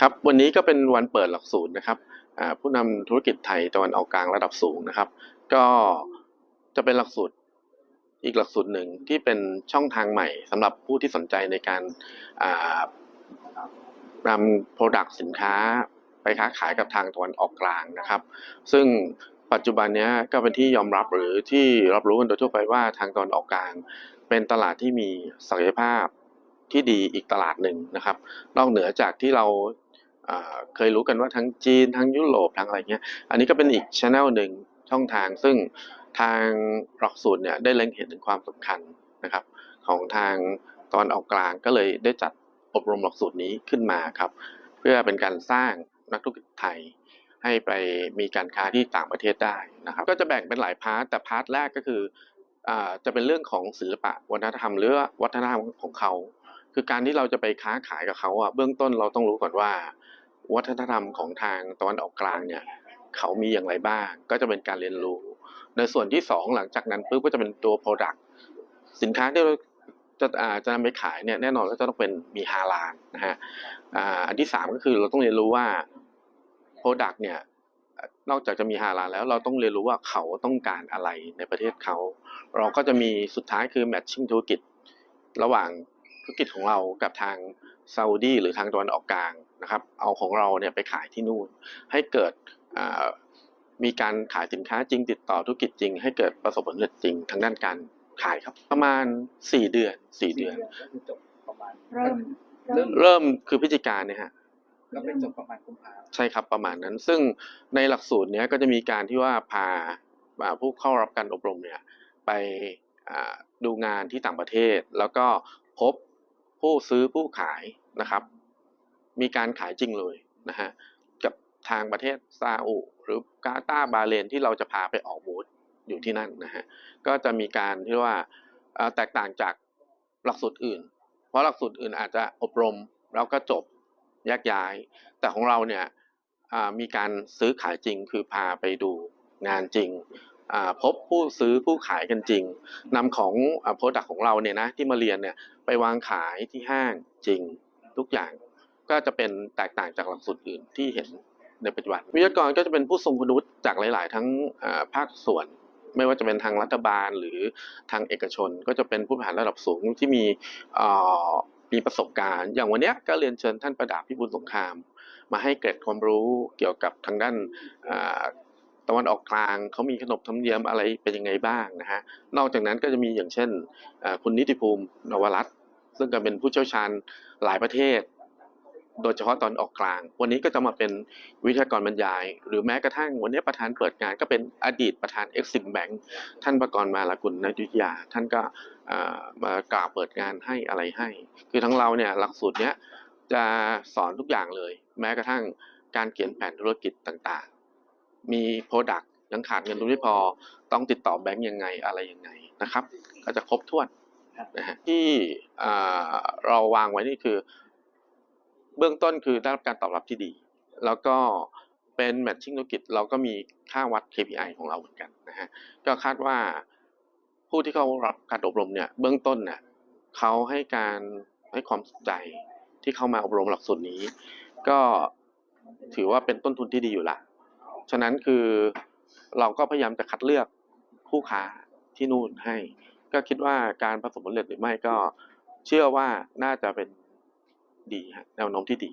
ครับวันนี้ก็เป็นวันเปิดหลักสูตรนะครับผู้นำธุรกิจไทยตะวันออกกลางระดับสูงนะครับ ก็จะเป็นหลักสูตรอีกหลักสูตรหนึ่งที่เป็นช่องทางใหม่สำหรับผู้ที่สนใจในการนำโปรดักต์สินค้าไปค้าขายกับทางตะวันออกกลางนะครับ ซึ่งปัจจุบันนี้ก็เป็นที่ยอมรับหรือที่รับรู้กันโดยทั่วไปว่าทางตะวันออกกลาง เป็นตลาดที่มีศักยภาพที่ดีอีกตลาดหนึ่งนะครับ นอกเหนือจากที่เรา เคยรู้กันว่าทั้งจีนทั้งยุโรปทั้งอะไรเงี้ย อันนี้ก็เป็นอีกช anel หนึ่งช่องทางซึ่งทางหลักสูตรเนี่ยได้เล็งเห็นถึงความสำคัญนะครับ ของทางตอนออกกลางก็เลยได้จัดอบรมหลักสูตรนี้ขึ้นมาครับ เพื่อเป็นการสร้างนักธุรกิจไทย ให้ไปมีการค้าที่ต่างประเทศได้นะครับ ก็จะแบ่งเป็นหลายพาร์ทแต่พาร์ทแรกก็คืออ่าจะเป็นเรื่องของศิลปะวัฒนธรรมหรือวัฒนธรรมของเขา คือการที่เราจะไปค้าขายกับเขาอะเบื้องต้นเราต้องรู้ก่อนว่า วัฒนธรรมของทางตะวันออกกลางเนี่ยเขามีอย่างไรบ้าง ก็จะเป็นการเรียนรู้ ในส่วนที่สองหลังจากนั้นปุ๊บก็จะเป็นตัว Product สินค้าที่เราจะอ่าจะนำไปขายเนี่ยแน่นอนก็จะต้องเป็นมีฮาลาลนะฮะอ่าอันที่สามก็คือเราต้องเรียนรู้ว่า Product เนี่ยนอกจากจะมีฮาลาลแล้วเราต้องเรียนรู้ว่าเขาต้องการอะไรในประเทศเขา เราก็จะมีสุดท้ายคือ matching ธุรกิจ ระหว่าง ธุรกิจของเรากับทางซาอุดีหรือทางตะวันออกกลางนะครับ เอาของเราเนี่ยไปขายที่นู่น ให้เกิดอ่ามีการขายสินค้าจริง ติดต่อธุรกิจจริง ให้เกิดประสบผลสำเร็จจริงทางด้านการขายครับ ประมาณ 4 เดือน 4 เดือนก็คือจบประมาณเริ่มเริ่มเริ่มคือพฤศจิกาเนี่ยฮะก็เป็นจบประมาณกุมภาใช่ครับประมาณนั้น ซึ่งในหลักสูตรเนี้ยก็จะมีการที่ว่าพาอ่าผู้เข้ารับการอบรมเนี่ยไปอ่าดูงานที่ต่างประเทศ แล้วก็พบ ผู้ซื้อผู้ขายนะครับ มีการขายจริงเลยนะฮะกับทางประเทศซาอุหรือกาตาร์บาเรนที่เราจะพาไปออกบูธอยู่ที่นั่นนะฮะก็จะมีการที่ว่าแตกต่างจากหลักสูตรอื่น เพราะหลักสูตรอื่นอาจจะอบรมแล้วก็จบแยกย้าย แต่ของเราเนี่ยมีการซื้อขายจริงคือพาไปดูงานจริง พบผู้ซื้อผู้ขายกันจริงนำของโปรดักต์ของเราเนี่ยนะที่มาเรียนเนี่ยไปวางขายที่ห้างจริง ทุกอย่างก็จะเป็นแตกต่างจากหลักสูตรอื่นที่เห็นในปัจจุบันวิทยากรก็จะเป็นผู้ทรงคุณวุฒิจากหลาย ๆ ทั้งภาคส่วน ไม่ว่าจะเป็นทางรัฐบาลหรือทางเอกชน ก็จะเป็นผู้บริหารระดับสูงที่มีมีประสบการณ์ อย่างวันนี้ก็เรียนเชิญท่านประดาพิบูลสงคราม มาให้เกร็ดความรู้เกี่ยวกับทางด้าน ตะวันออกกลางเขามีขนบธรรมเนียมอะไรเป็นยังไงบ้างนะฮะนอกจากนั้นก็จะมีอย่างเช่นคุณนิติภูมินวรัตซึ่งก็เป็นผู้เชี่ยวชาญหลายประเทศ โดยเฉพาะตอนออกกลาง วันนี้ก็จะมาเป็นวิทยากรบรรยาย หรือแม้กระทั่งวันนี้ประธานเปิดงานก็เป็นอดีตประธาน Exim Bank ท่านประกรณ์มาลากุลนยุทธยา ท่านก็มากล่าวเปิดงานให้อะไรให้ คือทั้งเราเนี่ยหลักสูตรเนี้ยจะสอนทุกอย่างเลย แม้กระทั่งการเขียนแผนธุรกิจต่าง มีโปรดักต์ยังขาดเงินทุนไม่พอ ต้องติดต่อแบงก์ยังไงอะไรยังไงนะครับ ก็จะครบถ้วนนะฮะที่อ่าเราวางไว้นี่คือ เบื้องต้นคือได้รับการตอบรับที่ดี แล้วก็เป็นแมทชิ่งธุรกิจเราก็มีค่าวัด KPI ของเราเหมือนกันนะฮะก็คาดว่าผู้ที่เข้ารับการอบรมเนี่ยเบื้องต้นเนี่ยเขาให้การให้ความสนใจที่เข้ามาอบรมหลักสูตรนี้ ก็ถือว่าเป็นต้นทุนที่ดีอยู่ละ ฉะนั้นคือเราก็พยายามจะคัดเลือกคู่ค้าที่นู่นให้ ก็คิดว่าการประสบผลสำเร็จหรือไม่ก็เชื่อว่าน่าจะเป็นดีฮะแนวโน้มที่ดี